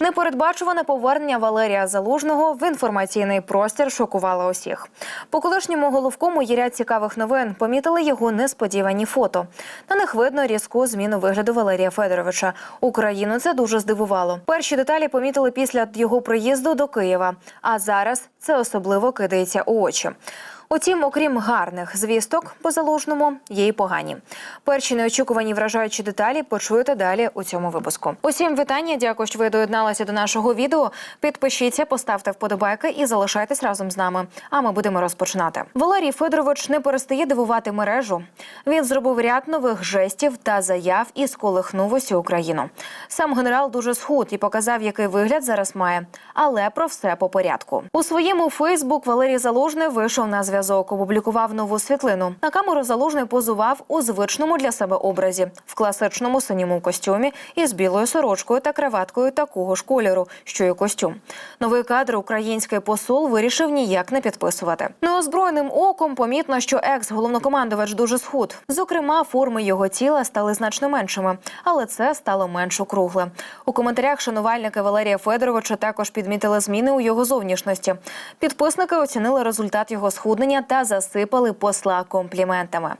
Непередбачуване повернення Валерія Залужного в інформаційний простір шокувало усіх. По колишньому головкому є ряд цікавих новин. Помітили його несподівані фото. На них видно різку зміну вигляду Валерія Федоровича. Україну це дуже здивувало. Перші деталі помітили після його приїзду до Києва. А зараз це особливо кидається у очі. Утім, окрім гарних звісток по залужному, є й погані. Перші неочікувані вражаючі деталі почуєте далі у цьому випуску. Усім вітання. Дякую, що ви доєдналися до нашого відео. Підпишіться, поставте вподобайки і залишайтесь разом з нами. А ми будемо розпочинати. Валерій Федорович не перестає дивувати мережу. Він зробив ряд нових жестів та заяв і сколихнув усю Україну. Сам генерал дуже схуд і показав, який вигляд зараз має. Але про все по порядку. У своєму Фейсбук Валерій Залужний вийшов на зв'язок, опублікував нову світлину. На камеру Залужний позував у звичному для себе образі в класичному синьому костюмі із білою сорочкою та краваткою такого ж кольору, що й костюм. Новий кадр український посол вирішив ніяк не підписувати. Неозброєним оком помітно, що екс-головнокомандувач дуже схуд. Зокрема, форми його тіла стали значно меншими, але це стало менш округле. У коментарях шанувальники Валерія Федоровича також підмітили зміни у його зовнішності. Підписники оцінили результат його схуднення та засипали посла компліментами.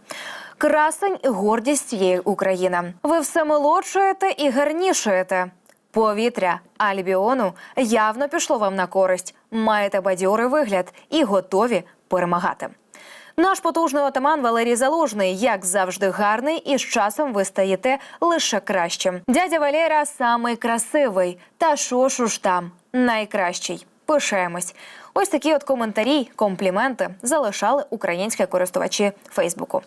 Красень і гордість цієї України. Ви все молодшуєте і гарнішуєте. Повітря Альбіону явно пішло вам на користь. Маєте бадьорий вигляд і готові перемагати. Наш потужний отаман Валерій Залужний, як завжди, гарний, і з часом ви стаєте лише кращим. Дядя Валера самий красивий. Та що ж уж там найкращий. Пишаємось. Ось такі от коментарі, компліменти залишали українські користувачі Фейсбуку.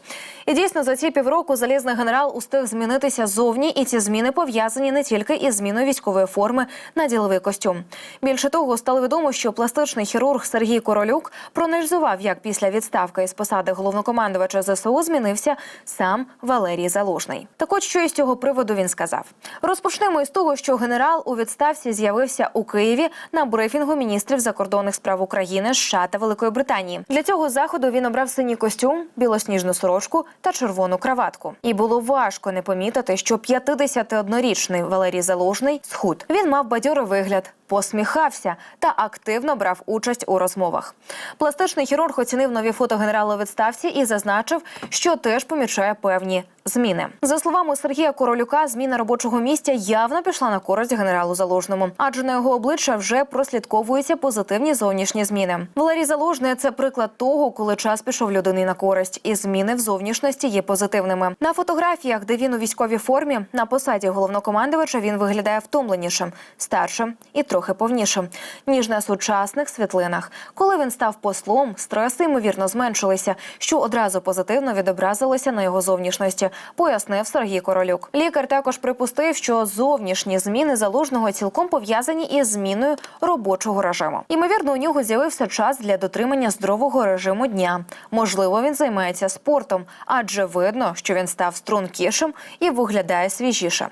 І дійсно за ці півроку залізний генерал устиг змінитися зовні, і ці зміни пов'язані не тільки із зміною військової форми на діловий костюм. Більше того, стало відомо, що пластичний хірург Сергій Королюк проаналізував, як після відставки із посади головнокомандувача ЗСУ змінився сам Валерій Залужний. Так от що із цього приводу він сказав: розпочнемо із того, що генерал у відставці з'явився у Києві на брифінгу міністрів закордонних справ України, США та Великої Британії. Для цього заходу він обрав синій костюм, білосніжну сорочку та червону краватку. І було важко не помітити, що 51-річний Валерій Залужний схуд. Він мав бадьорий вигляд, посміхався та активно брав участь у розмовах. Пластичний хірург оцінив нові фото генерала відставці і зазначив, що теж помічає певні зміни. За словами Сергія Королюка, зміна робочого місця явно пішла на користь генералу Залужному, адже на його обличчя вже прослідковуються позитивні зовнішні зміни. Валерій Залужний – це приклад того, коли час пішов людині на користь, і зміни в зовнішності є позитивними. На фотографіях, де він у військовій формі, на посаді головнокомандувача він виглядає втомленішим, старшим і трохи повнішим, ніж на сучасних світлинах. Коли він став послом, стреси ймовірно зменшилися, що одразу позитивно відобразилося на його зовнішності пояснив Сергій Королюк. Лікар також припустив, що зовнішні зміни залужного цілком пов'язані із зміною робочого режиму. Ймовірно, у нього з'явився час для дотримання здорового режиму дня. Можливо, він займається спортом, адже видно, що він став стрункішим і виглядає свіжіше.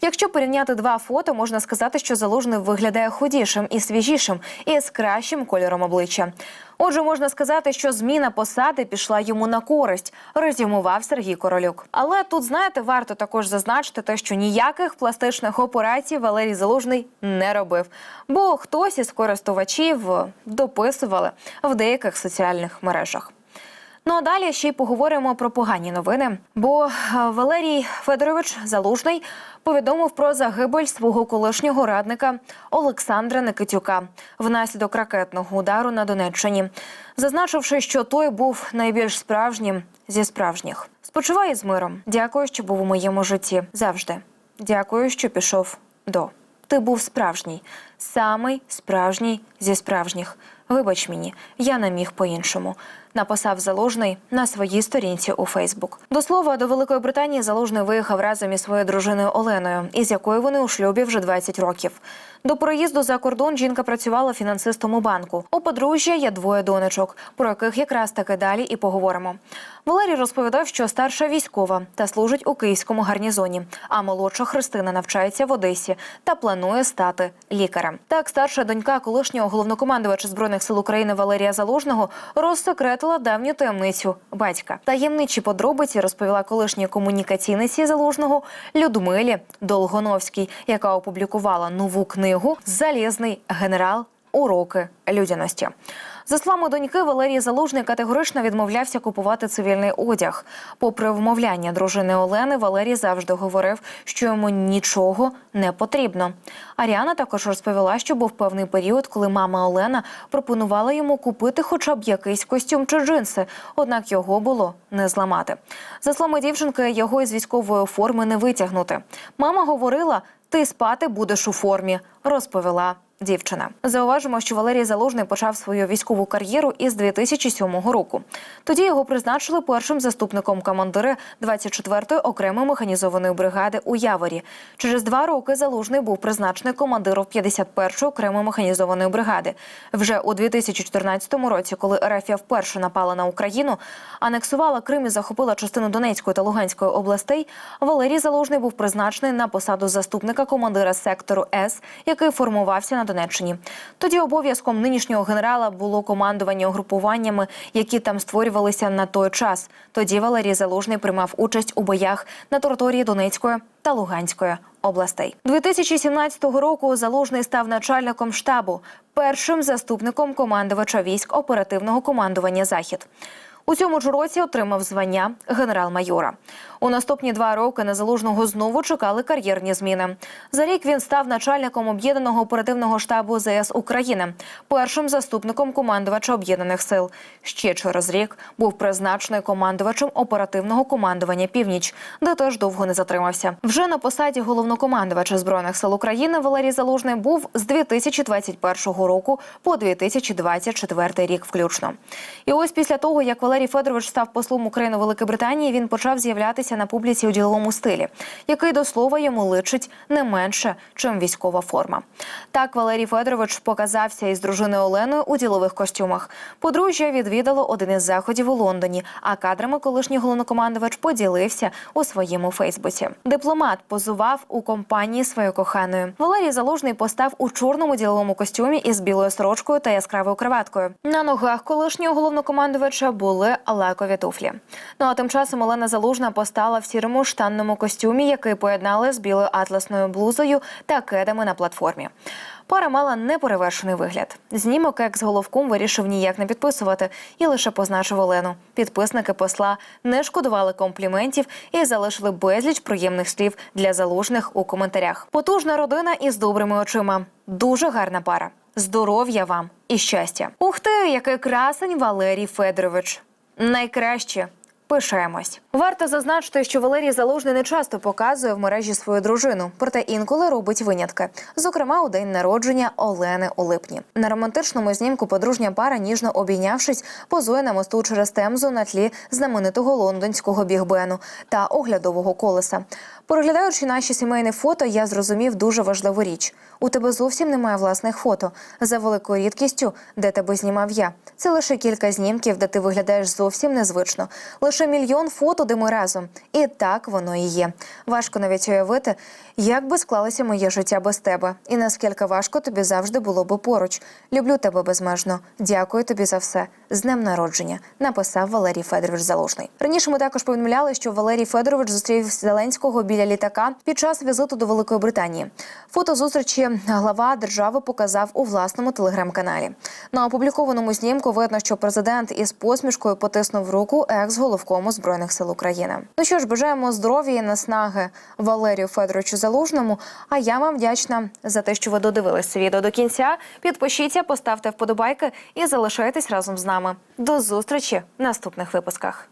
Якщо порівняти два фото, можна сказати, що залужний виглядає худішим і свіжішим, і з кращим кольором обличчя. Отже, можна сказати, що зміна посади пішла йому на користь, резюмував Сергій Королюк. Але тут, знаєте, варто також зазначити те, що ніяких пластичних операцій Валерій Залужний не робив, бо хтось із користувачів дописували в деяких соціальних мережах. Ну а далі ще й поговоримо про погані новини. Бо е, Валерій Федорович Залужний повідомив про загибель свого колишнього радника Олександра Никитюка внаслідок ракетного удару на Донеччині, зазначивши, що той був найбільш справжнім зі справжніх. Спочивай з миром. Дякую, що був у моєму житті завжди. Дякую, що пішов до. Ти був справжній, самий справжній зі справжніх. Вибач мені, я не міг по-іншому. Написав Залужний на своїй сторінці у Фейсбук. До слова, до Великої Британії Залужний виїхав разом із своєю дружиною Оленою, із якою вони у шлюбі вже 20 років. До проїзду за кордон жінка працювала фінансистом у банку. У подружжя є двоє донечок, про яких якраз таки далі і поговоримо. Валерій розповідав, що старша військова та служить у київському гарнізоні, а молодша Христина навчається в Одесі та планує стати лікарем. Так, старша донька колишнього головнокомандувача збройних сил України Валерія Залужного розсекретила давню таємницю батька. Таємничі подробиці розповіла колишній комунікаційниці залужного Людмилі Долгоновській, яка опублікувала нову книгу Залізний генерал. Уроки людяності. За словами доньки, Валерій Залужний категорично відмовлявся купувати цивільний одяг. Попри вмовляння дружини Олени, Валерій завжди говорив, що йому нічого не потрібно. Аріана також розповіла, що був певний період, коли мама Олена пропонувала йому купити хоча б якийсь костюм чи джинси, однак його було не зламати. За словами дівчинки, його із військової форми не витягнути. Мама говорила: ти спати будеш у формі, розповіла дівчина. Зауважимо, що Валерій Залужний почав свою військову кар'єру із 2007 року. Тоді його призначили першим заступником командира 24-ї окремої механізованої бригади у Яворі. Через два роки Залужний був призначений командиром 51-ї окремої механізованої бригади. Вже у 2014 році, коли РФ вперше напала на Україну, анексувала Крим і захопила частину Донецької та Луганської областей. Валерій Залужний був призначений на посаду заступника командира сектору С, який формувався на Донеччині. Тоді обов'язком нинішнього генерала було командування угрупуваннями, які там створювалися на той час. Тоді Валерій Залужний приймав участь у боях на території Донецької та Луганської областей. 2017 року Залужний став начальником штабу, першим заступником командувача військ оперативного командування Захід. У цьому ж році отримав звання генерал-майора. У наступні два роки на залужного знову чекали кар'єрні зміни. За рік він став начальником об'єднаного оперативного штабу ЗС України, першим заступником командувача об'єднаних сил. Ще через рік був призначений командувачем оперативного командування Північ, де теж довго не затримався. Вже на посаді головнокомандувача збройних сил України Валерій Залужний був з 2021 року по 2024 рік, включно. І ось після того, як Валерій Федорович став послом України у Великій Британії, він почав з'являтися на публіці у діловому стилі, який до слова йому личить не менше, чим військова форма. Так Валерій Федорович показався із дружиною Оленою у ділових костюмах. Подружжя відвідало один із заходів у Лондоні, а кадрами колишній головнокомандувач поділився у своєму Фейсбуці. Дипломат позував у компанії своєю коханою. Валерій Залужний постав у чорному діловому костюмі із білою сорочкою та яскравою краваткою. На ногах колишнього головнокомандувача були лакові туфлі. Ну а тим часом Олена Залужна постала в сірому штанному костюмі, який поєднали з білою атласною блузою та кедами на платформі. Пара мала неперевершений вигляд. Знімок екс головком вирішив ніяк не підписувати і лише позначив Олену. Підписники посла не шкодували компліментів і залишили безліч приємних слів для залужних у коментарях. Потужна родина із добрими очима. Дуже гарна пара. Здоров'я вам і щастя. Ух ти, який красень Валерій Федорович. Найкраще. Пишаємось. Варто зазначити, що Валерій Залужний не часто показує в мережі свою дружину, проте інколи робить винятки. Зокрема, у день народження Олени у липні. На романтичному знімку подружня пара, ніжно обійнявшись, позує на мосту через Темзу на тлі знаменитого лондонського бігбену та оглядового колеса. Переглядаючи наші сімейні фото, я зрозумів дуже важливу річ. У тебе зовсім немає власних фото за великою рідкістю, де тебе знімав я. Це лише кілька знімків, де ти виглядаєш зовсім незвично. Лише мільйон фото, де ми разом. І так воно і є. Важко навіть уявити, як би склалося моє життя без тебе, і наскільки важко тобі завжди було би поруч. Люблю тебе безмежно. Дякую тобі за все. З днем народження написав Валерій Федорович Залужний. Раніше ми також повідомляли, що Валерій Федорович зустрів Зеленського біля літака під час візиту до Великої Британії. Фото зустрічі глава держави показав у власному телеграм-каналі. На опублікованому знімку видно, що президент із посмішкою потиснув руку екс-головкому збройних сил України. Ну що ж, бажаємо здоров'я і наснаги Валерію Федоровичу Залужному. А я вам вдячна за те, що ви додивились це відео до кінця. Підпишіться, поставте вподобайки і залишайтесь разом з нами. До зустрічі в наступних випусках.